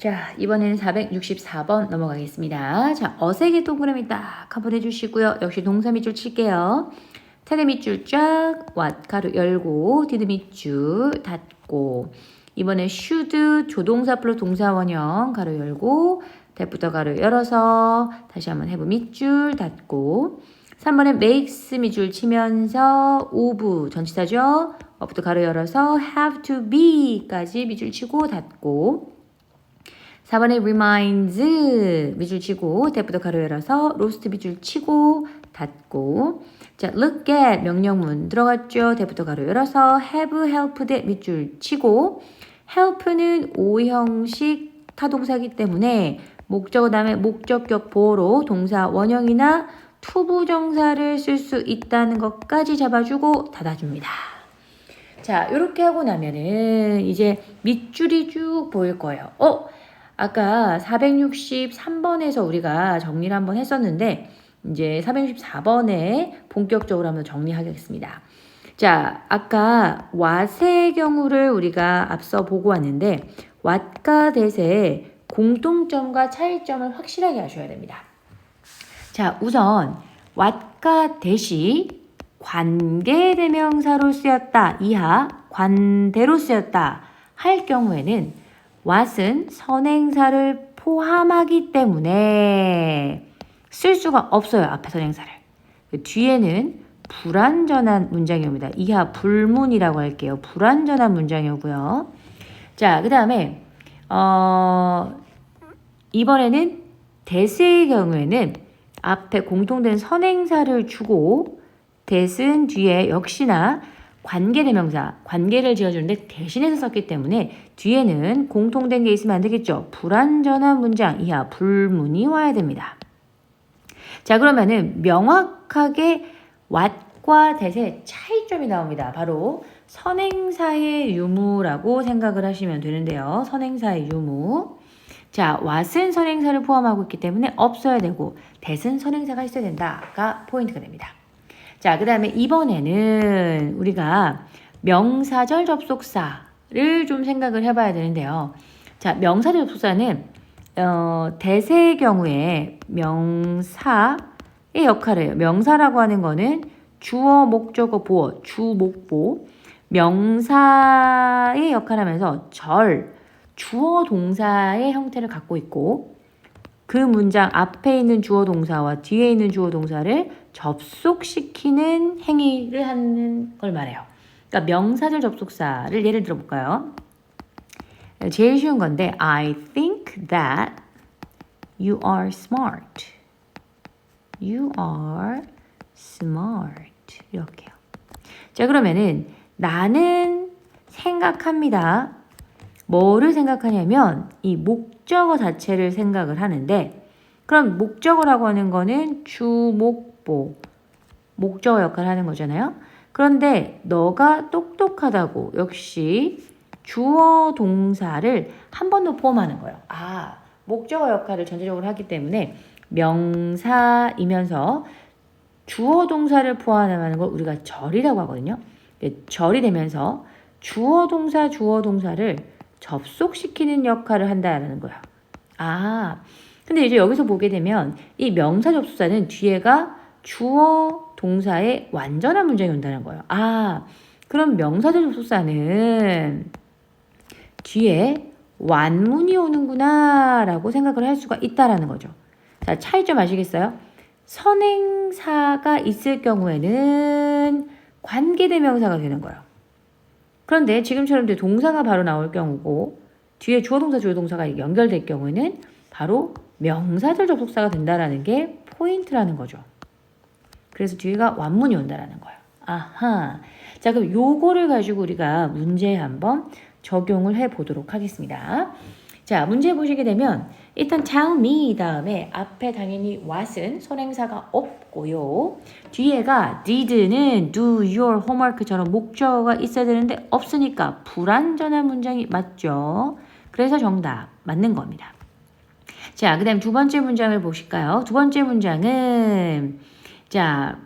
자, 이번에는 464번 넘어가겠습니다. 자, 어색의 동그라미 딱 커버해 주시고요. 역시 동사 밑줄 칠게요. 테레 밑줄 쫙, 왓 가로 열고, 디드 밑줄 닫고. 이번에 should 조동사 플러스 동사 원형 가로 열고, 대부터 가로 열어서 다시 한번 해부 밑줄 닫고. 3번에 makes 밑줄 치면서 of 전치사죠. 어부터 가로 열어서 have to be까지 밑줄 치고 닫고. 4번에 reminds 밑줄 치고 대부터 가로 열어서 로스트 밑줄 치고 닫고 자 look at 명령문 들어갔죠 대부터 가로 열어서 have helped 밑줄 치고 help는 오형식 타동사기 때문에 목적어 다음에 목적격 보호로 동사 원형이나 투부정사를 쓸 수 있다는 것까지 잡아주고 닫아줍니다. 자, 이렇게 하고 나면은 이제 밑줄이 쭉 보일 거예요. 어? 아까 463번에서 우리가 정리를 한번 했었는데 이제 464번에 본격적으로 한번 정리하겠습니다. 자, 아까 왓의 경우를 우리가 앞서 보고 왔는데 왓과 대세의 공통점과 차이점을 확실하게 아셔야 됩니다. 자, 우선 왓과 대시 관계대명사로 쓰였다 이하 관대로 쓰였다 할 경우에는 what은 선행사를 포함하기 때문에 쓸 수가 없어요. 앞에 선행사를. 그 뒤에는 불완전한 문장이 옵니다. 이하 불문이라고 할게요. 불완전한 문장이 오고요. 자, 그 다음에 어, 이번에는 대스의 경우에는 앞에 공통된 선행사를 주고 대스는 뒤에 역시나 관계대명사, 관계를 지어주는데 대신해서 썼기 때문에 뒤에는 공통된 게 있으면 안 되겠죠. 불완전한 문장 이하 불문이 와야 됩니다. 자 그러면은 명확하게 왓과 대세 차이점이 나옵니다. 바로 선행사의 유무라고 생각을 하시면 되는데요. 선행사의 유무. 자, 왓은 선행사를 포함하고 있기 때문에 없어야 되고 대은 선행사가 있어야 된다가 포인트가 됩니다. 자, 그 다음에 이번에는 우리가 명사절 접속사를 좀 생각을 해봐야 되는데요. 자, 명사절 접속사는 어, 대세의 경우에 명사의 역할을 해요. 명사라고 하는 거는 주어, 목적어, 보어, 주, 목, 보. 명사의 역할을 하면서 절, 주어, 동사의 형태를 갖고 있고 그 문장 앞에 있는 주어 동사와 뒤에 있는 주어 동사를 접속시키는 행위를 하는 걸 말해요. 그러니까 명사절 접속사를 예를 들어 볼까요? 제일 쉬운 건데 I think that you are smart. You are smart. 이렇게요. 자, 그러면은 나는 생각합니다. 뭐를 생각하냐면 이 목적어 자체를 생각을 하는데 그럼 목적어라고 하는 거는 주목보 목적어 역할을 하는 거잖아요. 그런데 너가 똑똑하다고 역시 주어 동사를 한 번 더 포함하는 거예요. 아, 목적어 역할을 전체적으로 하기 때문에 명사이면서 주어 동사를 포함하는 걸 우리가 절이라고 하거든요. 절이 되면서 주어 동사 주어 동사를 접속시키는 역할을 한다는 거야. 아, 근데 이제 여기서 보게 되면 이 명사 접속사는 뒤에가 주어 동사의 완전한 문장이 온다는 거예요. 아, 그럼 명사 접속사는 뒤에 완문이 오는구나 라고 생각을 할 수가 있다라는 거죠. 자, 차이점 아시겠어요? 선행사가 있을 경우에는 관계대명사가 되는 거예요. 그런데 지금처럼 동사가 바로 나올 경우고 뒤에 주어 동사 주어 동사가 연결될 경우에는 바로 명사절 접속사가 된다라는 게 포인트라는 거죠. 그래서 뒤가 완문이 온다라는 거예요. 아하. 자, 그럼 요거를 가지고 우리가 문제에 한번 적용을 해 보도록 하겠습니다. 자, 문제 보시게 되면 일단 tell me 다음에 앞에 당연히 what은 선행사가 없고요. 뒤에가 did는 do your homework처럼 목적어가 있어야 되는데 없으니까 불완전한 문장이 맞죠. 그래서 정답 맞는 겁니다. 자, 그 다음 두 번째 문장을 보실까요? 두 번째 문장은 자,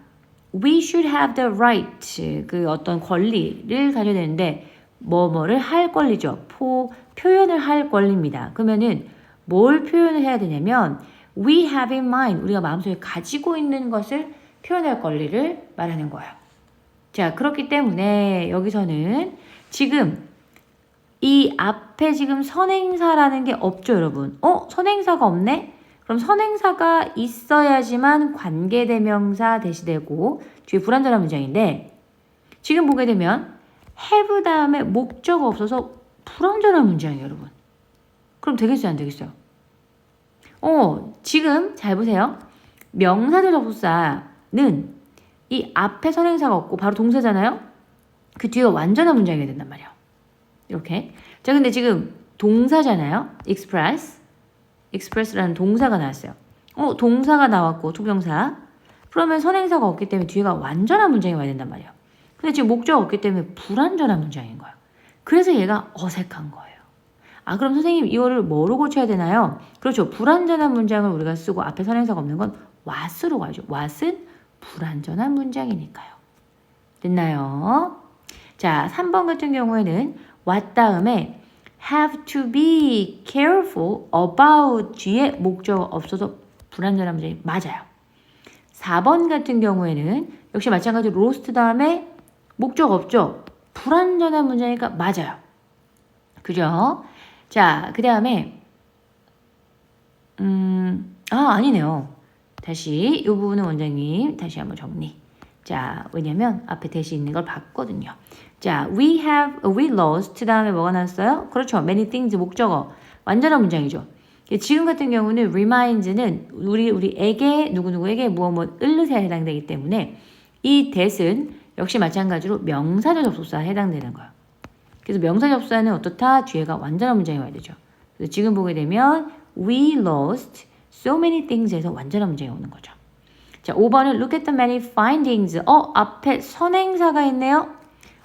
we should have the right 그 어떤 권리를 가져야 되는데 뭐뭐를 할 권리죠. 포, 표현을 할 권리입니다. 그러면은 뭘 표현을 해야 되냐면 we have in mind 우리가 마음속에 가지고 있는 것을 표현할 권리를 말하는 거예요. 자, 그렇기 때문에 여기서는 지금 이 앞에 지금 선행사라는 게 없죠, 여러분. 어? 선행사가 없네? 그럼 선행사가 있어야지만 관계대명사 대시되고 뒤에 불완전한 문장인데 지금 보게 되면 have 다음에 목적어 없어서 불완전한 문장이에요, 여러분. 그럼 되겠어요, 안 되겠어요? 어, 지금 잘 보세요. 명사절 접속사는 이 앞에 선행사가 없고 바로 동사잖아요. 그 뒤가 완전한 문장이 된단 말이에요. 이렇게. 자, 근데 지금 동사잖아요. express. express라는 동사가 나왔어요. 어, 동사가 나왔고 투명사. 그러면 선행사가 없기 때문에 뒤가 완전한 문장이 와야 된단 말이에요. 근데 지금 목적이 없기 때문에 불완전한 문장인 거예요. 그래서 얘가 어색한 거예요. 아, 그럼 선생님 이거를 뭐로 고쳐야 되나요? 그렇죠. 불완전한 문장을 우리가 쓰고 앞에 선행사가 없는 건 what으로 가죠. what은 불완전한 문장이니까요. 됐나요? 자, 3번 같은 경우에는 what 다음에 have to be careful about 뒤에 목적어 없어서 불완전한 문장이 맞아요. 4번 같은 경우에는 역시 마찬가지로 로스트 다음에 목적 없죠? 불완전한 문장이니까 맞아요. 그죠? 자, 그 다음에, 음, 아, 아니네요. 다시, 이 부분은 원장님, 다시 한번 정리. 자, 왜냐면 앞에 대시 있는 걸 봤거든요. 자, we have, we lost. 다음에 뭐가 나왔어요? 그렇죠. many things 목적어. 완전한 문장이죠. 지금 같은 경우는 reminds는 우리, 우리에게, 누구누구에게 무엇 무엇 을르세에 해당되기 때문에 이 that은 역시 마찬가지로 명사절 접속사에 해당되는 거예요. 그래서 명사 접속사는 어떻다? 뒤에가 완전한 문장이 와야 되죠. 그래서 지금 보게 되면 we lost so many things에서 완전한 문장이 오는 거죠. 자, 5번은 look at the many findings. 어, 앞에 선행사가 있네요.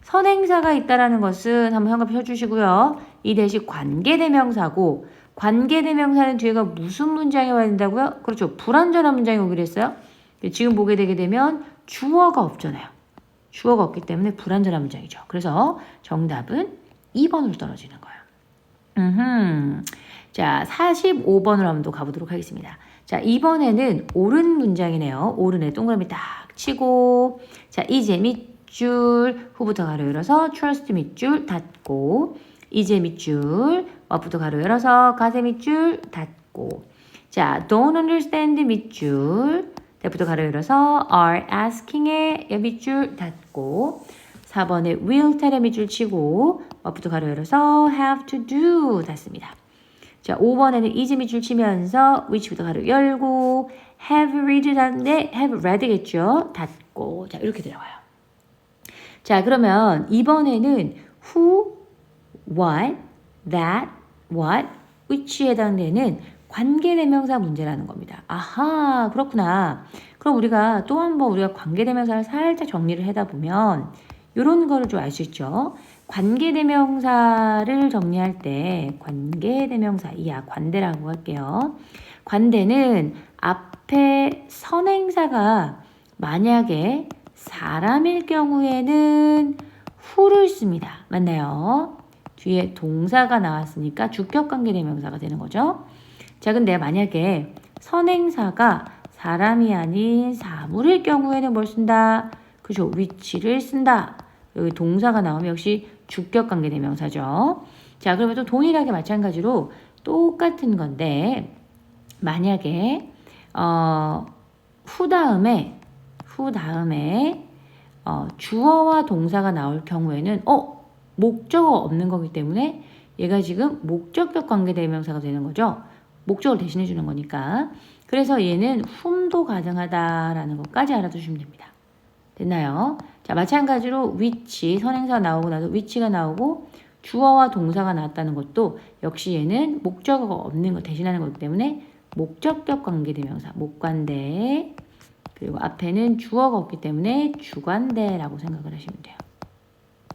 선행사가 있다라는 것은 한번 현금 펴주시고요. 이 대신 관계대명사고 관계대명사는 뒤에가 무슨 문장이 와야 된다고요? 그렇죠. 불완전한 문장이 오기로 했어요. 지금 보게 되게 되면 주어가 없잖아요. 주어가 없기 때문에 불완전한 문장이죠. 그래서 정답은 2번으로 떨어지는 거예요. 음흠. 자, 45번으로 한번 또 가보도록 하겠습니다. 자, 이번에는 옳은 문장이네요. 옳은에 동그라미 딱 치고, 자, 이제 밑줄, 후부터 가로 열어서 trust 밑줄 닫고, 이제 밑줄, what부터 가로 열어서 가세 밑줄 닫고, 자, don't understand 밑줄, that부터 가로 열어서 are asking에 밑줄 닫고, 4번에 will tell에 밑줄 치고, what부터 가로 열어서 have to do 닫습니다. 자, 5번에는 is 밑줄 치면서 which부터 가로 열고 have read 닫는데 have read겠죠. 닫고 자 이렇게 들어가요. 자 그러면 이번에는 who, what, that, what, which에 해당되는 관계대명사 문제라는 겁니다. 아하 그렇구나. 그럼 우리가 또 한번 우리가 관계대명사를 살짝 정리를 하다 보면 이런 거를 좀 알 수 있죠. 관계대명사를 정리할 때 관계대명사 이야 관대라고 할게요. 관대는 앞에 선행사가 만약에 사람일 경우에는 후를 씁니다. 맞나요? 뒤에 동사가 나왔으니까 주격 관계대명사가 되는 거죠. 자, 근데 만약에 선행사가 사람이 아닌 사물일 경우에는 뭘 쓴다? 그죠? 위치를 쓴다. 여기 동사가 나오면 역시 주격관계 대명사죠. 자, 그러면 또 동일하게 마찬가지로 똑같은 건데 만약에 어, 후 다음에 후 다음에 어, 주어와 동사가 나올 경우에는 어 목적어 없는 거기 때문에 얘가 지금 목적격 관계 대명사가 되는 거죠. 목적을 대신해 주는 거니까. 그래서 얘는 훔도 가능하다라는 것까지 알아두시면 됩니다. 됐나요? 자, 마찬가지로 위치, 선행사 나오고 나서 위치가 나오고 주어와 동사가 나왔다는 것도 역시 얘는 목적어가 없는 거 대신하는 거기 때문에 목적격 관계대명사, 목관대 그리고 앞에는 주어가 없기 때문에 주관대라고 생각을 하시면 돼요.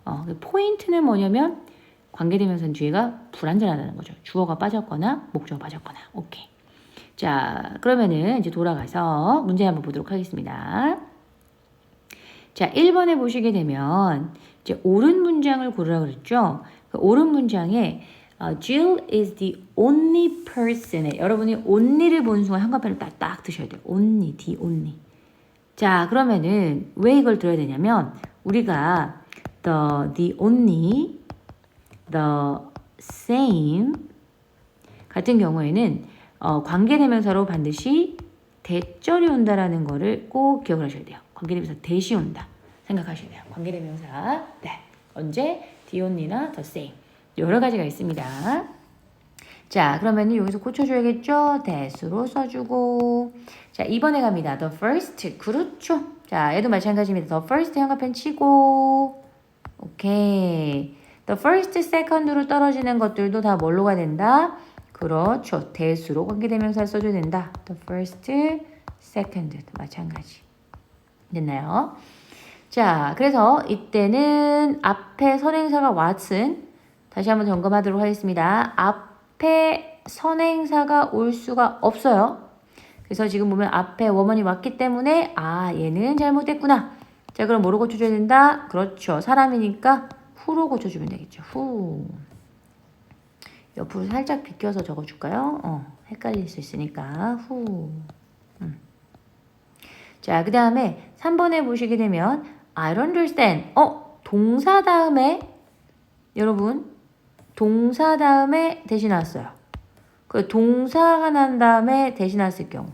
어, 그 포인트는 뭐냐면 관계대명사 뒤에가 불완전하다는 거죠. 주어가 빠졌거나 목적어가 빠졌거나. 오케이. 자, 그러면은 이제 돌아가서 문제 한번 보도록 하겠습니다. 자, 1번에 보시게 되면 이제 옳은 문장을 고르라 그랬죠. 그 옳은 문장에 어, Jill is the only person에 여러분이 only를 본 순간 한가편을 딱딱 드셔야 돼요. only, the only. 자, 그러면은 왜 이걸 들어야 되냐면 우리가 the, the only, the same 같은 경우에는 어, 관계대명사로 반드시 대절이 온다라는 거를 꼭 기억을 하셔야 돼요. 관계대명사 대시 온다 생각하셔야 돼요. 관계대명사 네 언제 the only나 the same 여러 가지가 있습니다. 자 그러면 여기서 고쳐줘야겠죠. that으로 써주고 자 이번에 갑니다. the first 그렇죠. 자 얘도 마찬가지입니다. the first 현관펜 치고 오케이 the first second로 떨어지는 것들도 다 뭘로 가 된다? 그렇죠. 대수로 관계대명사를 써줘야 된다. The first, second 마찬가지. 됐나요? 자, 그래서 이때는 앞에 선행사가 what은 다시 한번 점검하도록 하겠습니다. 앞에 선행사가 올 수가 없어요. 그래서 지금 보면 앞에 워먼이 왔기 때문에 아 얘는 잘못됐구나. 자 그럼 뭐로 고쳐줘야 된다? 그렇죠. 사람이니까 후로 고쳐주면 되겠죠. 후. 옆으로 살짝 비껴서 적어줄까요? 어, 헷갈릴 수 있으니까 후. 음. 자, 그 다음에 3번에 보시게 되면 I don't understand. 어, 동사 다음에 여러분 동사 다음에 대신 왔어요. 그 동사가 난 다음에 대신 왔을 경우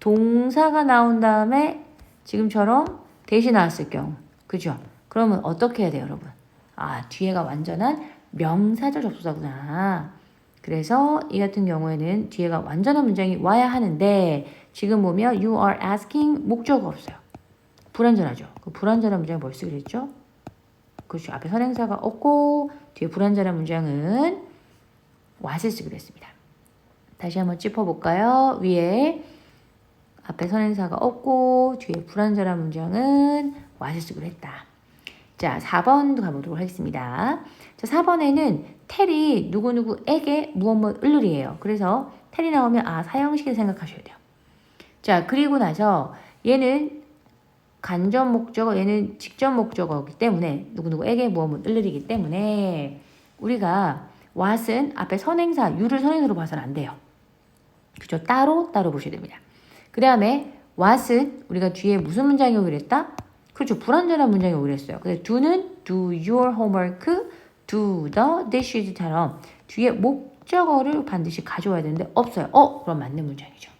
동사가 나온 다음에 지금처럼 대신 나왔을 경우 그죠? 그러면 어떻게 해야 돼요, 여러분? 아, 뒤에가 완전한 명사절 접수사구나. 그래서 이 같은 경우에는 뒤에가 완전한 문장이 와야 하는데 지금 보면 you are asking 목적어 없어요. 불완전하죠. 그 불완전한 문장이 뭘 쓰기로 했죠? 그렇죠. 앞에 선행사가 없고 뒤에 불완전한 문장은 what을 쓰기로 했습니다. 다시 한번 짚어볼까요? 위에 앞에 선행사가 없고 뒤에 불완전한 문장은 what을 쓰기로 했다. 자, 4번도 가보도록 하겠습니다. 자, 4번에는 텔이 누구누구에게 무엇 뭐 을룰이에요. 그래서 텔이 나오면 아, 사형식을 생각하셔야 돼요. 자, 그리고 나서 얘는 간접 목적어, 얘는 직접 목적어이기 때문에 누구누구에게 무엇은 을룰이기 때문에 우리가 what은 앞에 선행사, 유를 선행사로 봐서는 안 돼요. 그죠? 따로 따로 보셔야 됩니다. 그 다음에 what은 우리가 뒤에 무슨 문장이 오기로 했다? 그렇죠. 불완전한 문장이 오기로 했어요. 근데 do는 do your homework, do the dishes처럼 뒤에 목적어를 반드시 가져와야 되는데 없어요. 어? 그럼 맞는 문장이죠.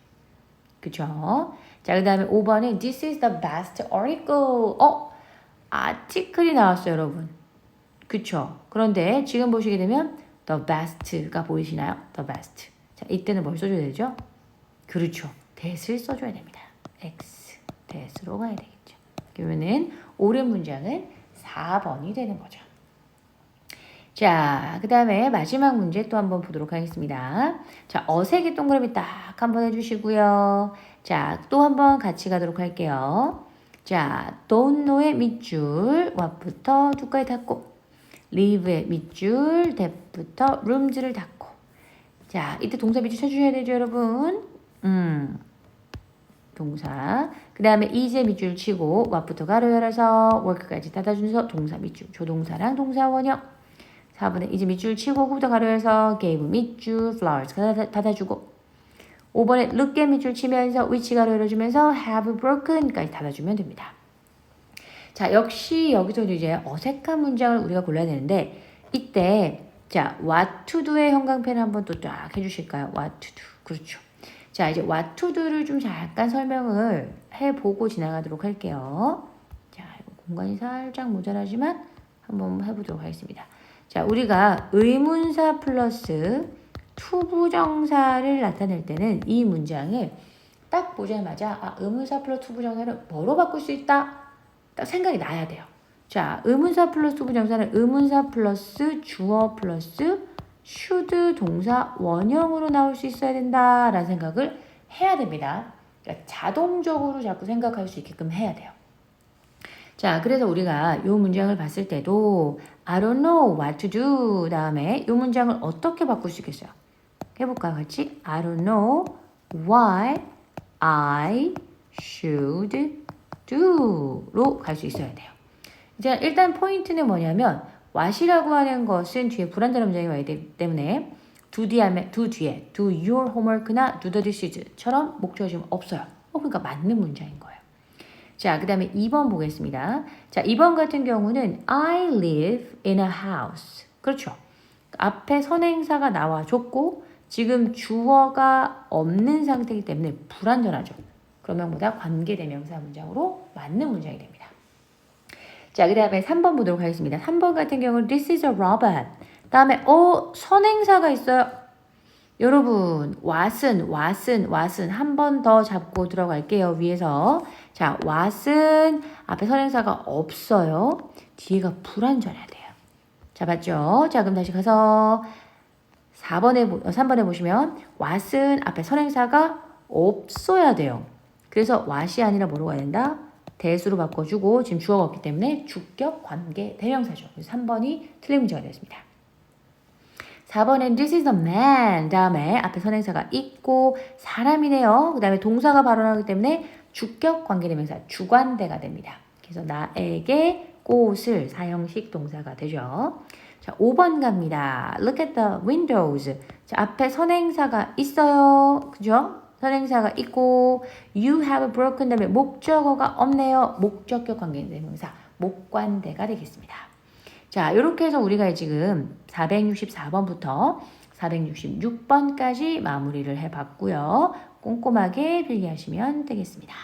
그쵸? 자, 그 다음에 5번에 this is the best article. 어? 아티클이 나왔어요, 여러분. 그쵸? 그런데 지금 보시게 되면 the best가 보이시나요? the best. 자, 이때는 뭘 써줘야 되죠? 그렇죠. that을 써줘야 됩니다. x, that으로 가야 되겠죠. 그러면은 옳은 문장은 4번이 되는 거죠. 자, 그 다음에 마지막 문제 또 한번 보도록 하겠습니다. 자, 어색이 동그라미 딱 한번 해주시고요. 자, 또 한번 같이 가도록 할게요. 자, don't know의 밑줄, what부터 두까지 닫고, live의 밑줄, that부터 rooms를 닫고. 자, 이때 동사 밑줄 쳐주셔야 되죠, 여러분? 음. 동사. 그 다음에 이제 밑줄 치고 what부터 가로 열어서 work까지 닫아주면서 동사 밑줄. 조동사랑 동사 원형. 4번에 이제 밑줄 치고 후부터 가로 열어서 gave 밑줄 flowers 닫아주고 5번에 look at 밑줄 치면서 which 가로 열어주면서 have broken까지 닫아주면 됩니다. 자 역시 여기서 이제 어색한 문장을 우리가 골라야 되는데 이때 자 what to do의 형광펜 한번 또 쫙 해주실까요? what to do 그렇죠. 자, 이제 what to do를 좀 잠깐 설명을 해보고 지나가도록 할게요. 자, 공간이 살짝 모자라지만 한번 해보도록 하겠습니다. 자, 우리가 의문사 플러스 투부정사를 나타낼 때는 이 문장을 딱 보자마자 아, 의문사 플러스 투부정사를 뭐로 바꿀 수 있다? 딱 생각이 나야 돼요. 자, 의문사 플러스 투부정사는 의문사 플러스 주어 플러스 should 동사 원형으로 나올 수 있어야 된다라는 생각을 해야 됩니다. 그러니까 자동적으로 자꾸 생각할 수 있게끔 해야 돼요. 자, 그래서 우리가 이 문장을 봤을 때도 I don't know what to do 다음에 이 문장을 어떻게 바꿀 수 있겠어요? 해볼까요, 같이? I don't know what I should do로 갈 수 있어야 돼요. 자, 일단 포인트는 뭐냐면 what이라고 하는 것은 뒤에 불완전한 문장이 와야 되기 때문에 do 뒤에, do 뒤에 do your homework나 do the dises처럼 목적어 지금 없어요. 어, 그러니까 맞는 문장인 거예요. 자, 그 다음에 2번 보겠습니다. 자, 2번 같은 경우는 I live in a house. 그렇죠. 앞에 선행사가 나와줬고 지금 주어가 없는 상태이기 때문에 불완전하죠. 그러면보다 관계대명사 문장으로 맞는 문장이 됩니다. 자, 그 다음에 3번 보도록 하겠습니다. 3번 같은 경우는 This is a robot. 다음에 어 선행사가 있어요. 여러분 what은 what은 what은 한 번 더 잡고 들어갈게요. 위에서 자 what은 앞에 선행사가 없어요. 뒤에가 불완전해야 돼요. 잡았죠? 자 그럼 다시 가서 4번에 보- 어, 3번에 보시면 what은 앞에 선행사가 없어야 돼요. 그래서 what이 아니라 뭐로 가야 된다? 대수로 바꿔주고 지금 주어가 없기 때문에 주격 관계 대명사죠. 그래서 3번이 틀린 문제가 되었습니다. 4번엔 this is a man 다음에 앞에 선행사가 있고 사람이네요. 그 다음에 동사가 발언하기 때문에 주격 관계대명사 주관대가 됩니다. 그래서 나에게 꽃을 사형식 동사가 되죠. 자, 5번 갑니다. Look at the windows. 자, 앞에 선행사가 있어요. 그죠? 선행사가 있고 you have broken 다음에 목적어가 없네요. 목적격 관계대명사 목관대가 되겠습니다. 자, 이렇게 해서 우리가 지금 464번부터 466번까지 마무리를 해봤고요. 꼼꼼하게 필기하시면 되겠습니다.